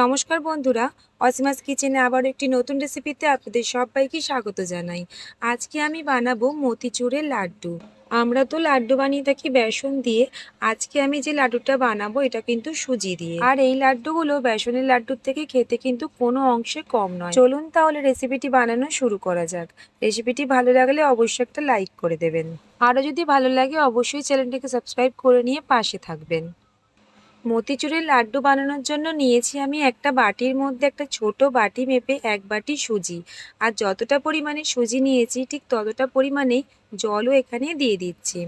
নমস্কার বন্ধুরা, অসীমাস কিচেনে আবার একটি নতুন রেসিপিতে আপনাদের সবাইকে স্বাগত জানাই। আজকে আমি বানাবো মতিচুরের লাড্ডু। আমরা তো লাড্ডু বানিয়ে থাকি বেসন দিয়ে। আজকে আমি যে লাড্ডুটা বানাবো, এটা কিন্তু সুজি দিয়ে। আর এই লাড্ডুগুলো বেসনের লাড্ডুর থেকে খেতে কিন্তু কোনো অংশে কম নয়। চলুন তাহলে রেসিপিটি বানানো শুরু করা যাক। রেসিপিটি ভালো লাগলে অবশ্যই একটা লাইক করে দেবেন। আরও যদি ভালো লাগে, অবশ্যই চ্যানেলটিকে সাবস্ক্রাইব করে নিয়ে পাশে থাকবেন। মতিচুরের লাড্ডু বানানোর জন্য নিয়েছি আমি একটা বাটির মধ্যে একটা ছোট বাটি মেপে এক বাটি সুজি। আর যতটা পরিমাণে সুজি নিয়েছি, ঠিক ততটা পরিমাণে জলও এখানে দিয়ে দিচ্ছি।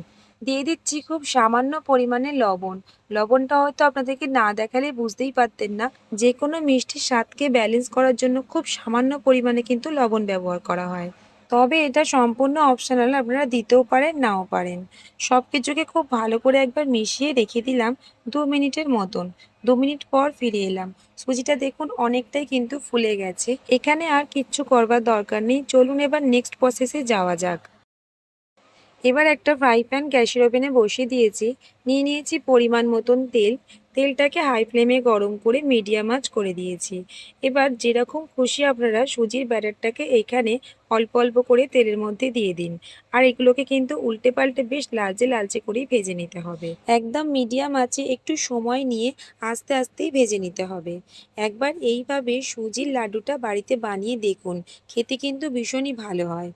দিয়ে দিচ্ছি খুব সামান্য পরিমাণে লবণ। লবণটা হয়তো আপনাদেরকে না দেখালে বুঝতেই পারতেন না। যে কোনো মিষ্টির স্বাদকে ব্যালেন্স করার জন্য খুব সামান্য পরিমাণে কিন্তু লবণ ব্যবহার করা হয়। তবে এটা সম্পূর্ণ অপশনাল আপনারা দিতেও পারেন, নাও পারেন। সব কিছুকে খুব ভালো করে একবার মিশিয়ে রেখে দিলাম দু মিনিটের মতন। দু মিনিট পর ফিরে এলাম। সুজিটা দেখুন অনেকটাই কিন্তু ফুলে গেছে। এখানে আর কিচ্ছু করবার দরকার নেই। চলুন এবার নেক্সট প্রসেসে যাওয়া যাক। এবার একটা ফ্রাই প্যান গ্যাসের ওভেনে বসিয়ে দিয়েছি। নিয়ে নিয়েছি পরিমাণ মতন তেল। তেলটাকে হাই ফ্লেমে গরম করে মিডিয়াম আঁচ করে দিয়েছি। এবার যেরকম খুশি আপনারা সুজির ব্যাটারটাকে এইখানে অল্প অল্প করে তেলের মধ্যে দিয়ে দিন। আর এগুলোকে কিন্তু উল্টে পাল্টে বেশ লালচে লালচে করেই ভেজে নিতে হবে। একদম মিডিয়াম আঁচে একটু সময় নিয়ে আস্তে আস্তেই ভেজে নিতে হবে। একবার এইভাবে সুজির লাড্ডুটা বাড়িতে বানিয়ে দেখুন, খেতে কিন্তু ভীষণই ভালো হয়।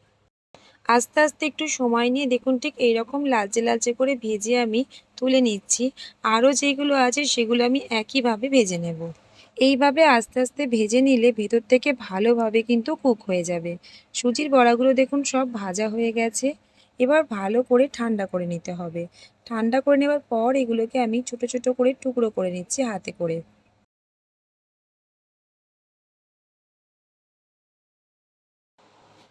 আস্তে আস্তে একটু সময় নিয়ে দেখুন ঠিক এইরকম লালচে লালচে করে ভেজে আমি তুলে নিচ্ছি। আরও যেগুলো আছে সেগুলো আমি একইভাবে ভেজে নেব। এইভাবে আস্তে আস্তে ভেজে নিলে ভেতর থেকে ভালোভাবে কিন্তু কুক হয়ে যাবে। সুজির বড়াগুলো দেখুন সব ভাজা হয়ে গেছে। এবার ভালো করে ঠান্ডা করে নিতে হবে। ঠান্ডা করে নেবার পর এগুলোকে আমি ছোট ছোট করে টুকরো করে নিচ্ছি হাতে করে।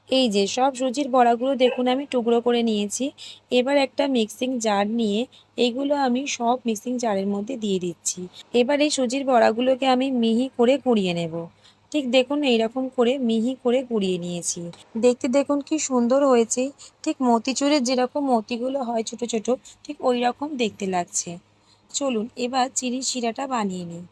এই যে সব সুজির বড়াগুলো দেখুন, আমি টুকরো করে নিয়েছি। এবার একটা মিক্সিং জার নিয়ে এগুলো আমি সব মিক্সিং জারের মধ্যে দিয়ে দিচ্ছি। এবার এই সুজির বড়াগুলোকে আমি মিহি করে কুড়িয়ে নেব। ঠিক দেখুন, এইরকম করে মিহি করে কুড়িয়ে নিয়েছি। দেখতে দেখুন কি সুন্দর হয়েছে। ঠিক মতিচুরের যেরকম মতিগুলো হয় ছোট ছোট, ঠিক ওই রকম দেখতে লাগছে। চলুন, এবার চিনি শিরাটা বানিয়ে নিই।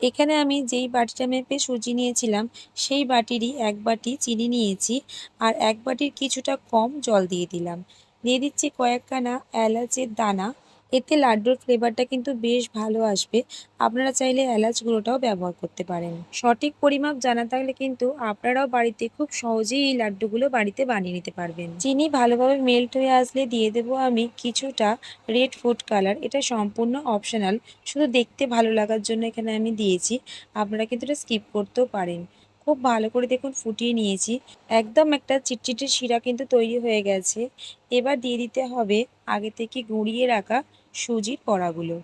এখানে আমি যেই বাটিটা মেপে সুজি নিয়েছিলাম, সেই বাটিরই এক বাটি চিনি নিয়েছি আর এক বাটির কিছুটা কম জল দিয়ে দিলাম। দিয়ে দিচ্ছি কয়েকখানা এলাচের দানা এতে লাড্ডুর ফ্লেভারটা কিন্তু বেশ ভালো আসবে। আপনারা চাইলে এলাচ গুঁড়োটাও ব্যবহার করতে পারেন। সঠিক পরিমাপ জানা থাকলে কিন্তু আপনারাও বাড়িতে খুব সহজেই এই লাড্ডুগুলো বাড়িতে বানিয়ে নিতে পারবেন। চিনি ভালোভাবে মেল্ট হয়ে আসলে দিয়ে দেবো আমি কিছুটা রেড ফুড কালার এটা সম্পূর্ণ অপশনাল শুধু দেখতে ভালো লাগার জন্য এখানে আমি দিয়েছি। আপনারা কিন্তু এটা স্কিপ করতেও পারেন। খুব ভালো করে দেখুন ফুটিয়ে নিয়েছি। একদম একটা চিটচিটে শিরা কিন্তু তৈরি হয়ে গেছে। এবার দিয়ে দিতে হবে আগে থেকে গুঁড়িয়ে রাখা সুজির বড়াগুলো।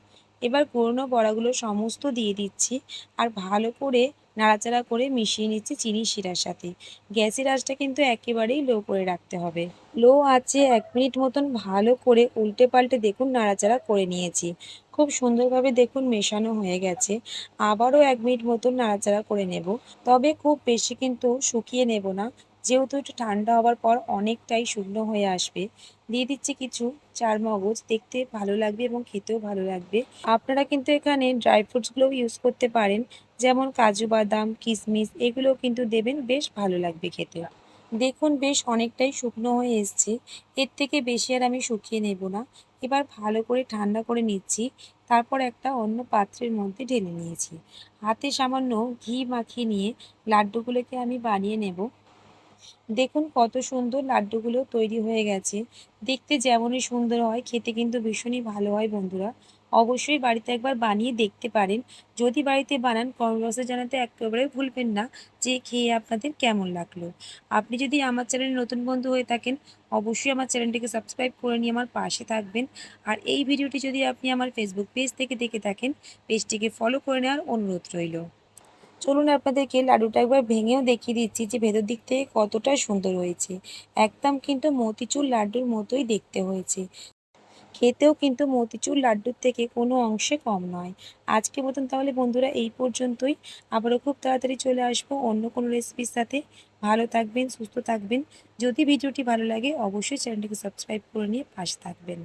এবার পুরনো বড়াগুলো সমস্ত দিয়ে দিচ্ছি। আর ভালো করে নাড়াচাড়া করে মিশিয়ে নিচ্ছি চিনি শিরার সাথে। গ্যাসের আঁচটা কিন্তু একেবারেই লো করে রাখতে হবে। লো আছে এক মিনিট মতন ভালো করে উল্টে পাল্টে দেখুন নাড়াচাড়া করে নিয়েছি। খুব সুন্দরভাবে দেখুন মেশানো হয়ে গেছে। আবারও এক মিনিট মতন নাড়াচাড়া করে নেব। তবে খুব বেশি কিন্তু শুকিয়ে নেব না। যেহেতু একটু ঠান্ডা হওয়ার পর অনেকটাই শুকনো হয়ে আসবে, দিয়ে দিচ্ছি কিছু চার মগজ। দেখতে ভালো লাগবে এবং খেতেও ভালো লাগবে। আপনারা কিন্তু এখানে ড্রাই ফ্রুটসগুলোও ইউজ করতে পারেন, যেমন কাজু বাদাম কিশমিশ এগুলো কিন্তু দেবেন, বেশ ভালো লাগবে খেতে। দেখুন, বেশ অনেকটাই শুকনো হয়ে এসছে। এর থেকে বেশি আর আমি শুকিয়ে নেব না। এবার ভালো করে ঠান্ডা করে নিচ্ছি, তারপর একটা অন্য পাত্রের মধ্যে ঢেলে নিয়েছি। হাতে সামান্য ঘি মাখিয়ে নিয়ে লাড্ডুগুলোকে আমি বানিয়ে নেব। দেখুন কত সুন্দর লাড্ডুগুলো তৈরি হয়ে গেছে। দেখতে যেমনই সুন্দর হয়, খেতে কিন্তু ভীষণই ভালো হয় বন্ধুরা। অবশ্যই বাড়িতে একবার বানিয়ে দেখতে পারেন। যদি বাড়িতে বানান, কমেন্ট জানাতে একেবারে ভুলবেন না যে খেয়ে আপনাদের কেমন লাগল। আপনি যদি আমার চ্যানেলে নতুন বন্ধু হয়ে থাকেন, অবশ্যই আমার চ্যানেলটিকে সাবস্ক্রাইব করে নিয়ে আমার পাশে থাকবেন। আর এই ভিডিওটি যদি আপনি আমার ফেসবুক পেজ থেকে দেখে থাকেন পেজটিকে ফলো করে নেওয়ার অনুরোধ রইল। চলুন আপনাদেরকে লাড্ডুটা একবার ভেঙেও দেখিয়ে দিচ্ছি যে ভেতর দিক থেকে কতটা সুন্দর হয়েছে। একদম কিন্তু মতিচুর লাড্ডুর মতোই দেখতে হয়েছে। খেতেও কিন্তু মতিচুর লাড্ডুর থেকে কোনো অংশে কম নয়। আজকে মতন তাহলে বন্ধুরা এই পর্যন্তই। আবারও খুব তাড়াতাড়ি চলে আসব অন্য কোনো রেসিপির সাথে। ভালো থাকবেন, সুস্থ থাকবেন। যদি ভিডিওটি ভালো লাগে, অবশ্যই চ্যানেলটিকে সাবস্ক্রাইব করে নিয়ে পাশে থাকবেন।